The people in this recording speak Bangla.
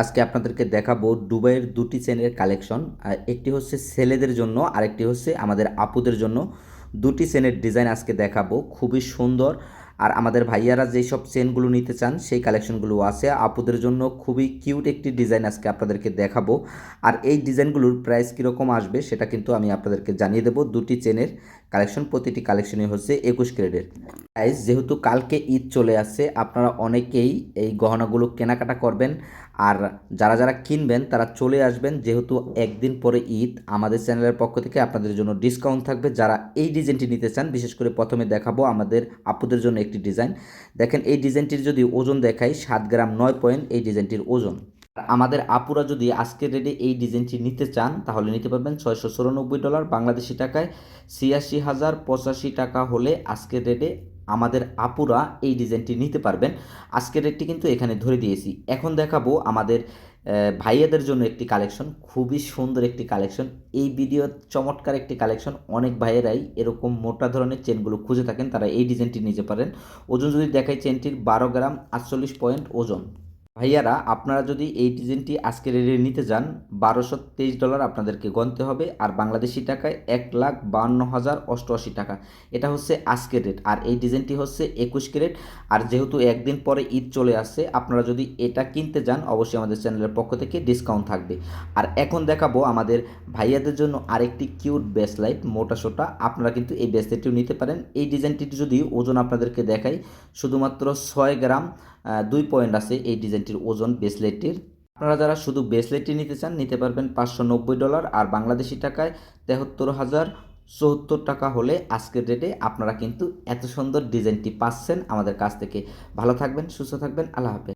আজকে আপনাদেরকে দেখাবো দুবাইয়ের দুটি চেনের কালেকশন। একটি হচ্ছে ছেলেদের জন্য, আরেকটি হচ্ছে আমাদের আপুদের জন্য। দুটি চেনের ডিজাইন আজকে দেখাবো, খুবই সুন্দর। আর আমাদের ভাইয়ারা যেই সব চেনগুলো নিতে চান, সেই কালেকশনগুলো আছে। আপুদের জন্য খুবই কিউট একটি ডিজাইন আজকে আপনাদেরকে দেখাবো। আর এই ডিজাইনগুলোর প্রাইস কীরকম আসবে, সেটা কিন্তু আমি আপনাদেরকে জানিয়ে দেবো। দুটি চেনের কালেকশন, প্রতিটি কালেকশনই হচ্ছে একুশ ক্যারেটের। প্রাইস যেহেতু কালকে ঈদ চলে আসছে, আপনারা অনেকেই এই গহনাগুলো কেনাকাটা করবেন। আর যারা যারা কিনবেন, তারা চলে আসবেন। যেহেতু একদিন পরে ঈদ, আমাদের চ্যানেলের পক্ষ থেকে আপনাদের জন্য ডিসকাউন্ট থাকবে। যারা এই ডিজাইনটি নিতে চান, বিশেষ করে প্রথমে দেখাবো আমাদের আপুদের জন্য একটি ডিজাইন। দেখেন, এই ডিজাইনটির যদি ওজন দেখাই, সাত গ্রাম নয় পয়েন্ট এই ডিজাইনটির ওজন। আমাদের আপুরা যদি আজকের রেডে এই ডিজাইনটি নিতে চান, তাহলে নিতে পারবেন ছয়শো চুরানব্বই ডলার বাংলাদেশি টাকায়। ছিয়াশি হাজার পঁচাশি টাকা হলে আজকের রেডে আমাদের আপুরা এই ডিজাইনটি নিতে পারবেন। আজকের রেটটি কিন্তু এখানে ধরে দিয়েছি। এখন দেখাবো আমাদের ভাইয়াদের জন্য একটি কালেকশন, খুবই সুন্দর একটি কালেকশন। এই ভিডিও চমৎকার একটি কালেকশন। অনেক ভাইয়েরাই এরকম মোটা ধরনের চেনগুলো খুঁজে থাকেন, তারা এই ডিজাইনটি নিতে পারেন। ওজন যদি দেখায় চেনটির বারো গ্রাম আটচল্লিশ পয়েন্ট ওজন। ভাইয়ারা, আপনারা যদি এই ডিজাইনটি আজকের রেটে নিতে যান, বারোশো তেইশ ডলার আপনাদেরকে গণতে হবে আর বাংলাদেশি টাকায় এক লাখ বান্ন হাজার অষ্টআশি টাকা। এটা হচ্ছে আজকের রেট আর এই ডিজাইনটি হচ্ছে একুশ ক্যারেট। আর যেহেতু একদিন পরে ঈদ চলে আসছে, আপনারা যদি এটা কিনতে যান, অবশ্যই আমাদের চ্যানেলের পক্ষ থেকে ডিসকাউন্ট থাকবে। আর এখন দেখাবো আমাদের ভাইয়াদের জন্য আরেকটি কিউট ব্রেসলাইট মোটা সোটা। আপনারা কিন্তু এই ব্রেসলাইটটিও নিতে পারেন। এই ডিজাইনটির যদি ওজন আপনাদেরকে দেখাই, শুধুমাত্র ছয় গ্রাম দুই পয়েন্ট আছে এই ডিজাইনটির ওজন ব্রেসলেটটির। আপনারা যারা শুধু ব্রেসলেটটি নিতে চান, নিতে পারবেন পাঁচশো নব্বই ডলার আর বাংলাদেশি টাকায় তেহাত্তর হাজার চৌহত্তর টাকা হলে আজকের ডেটে আপনারা কিন্তু এত সুন্দর ডিজাইনটি পাচ্ছেন। আমাদের কাছ থেকে ভালো থাকবেন, সুস্থ থাকবেন। আল্লাহ হাফেজ।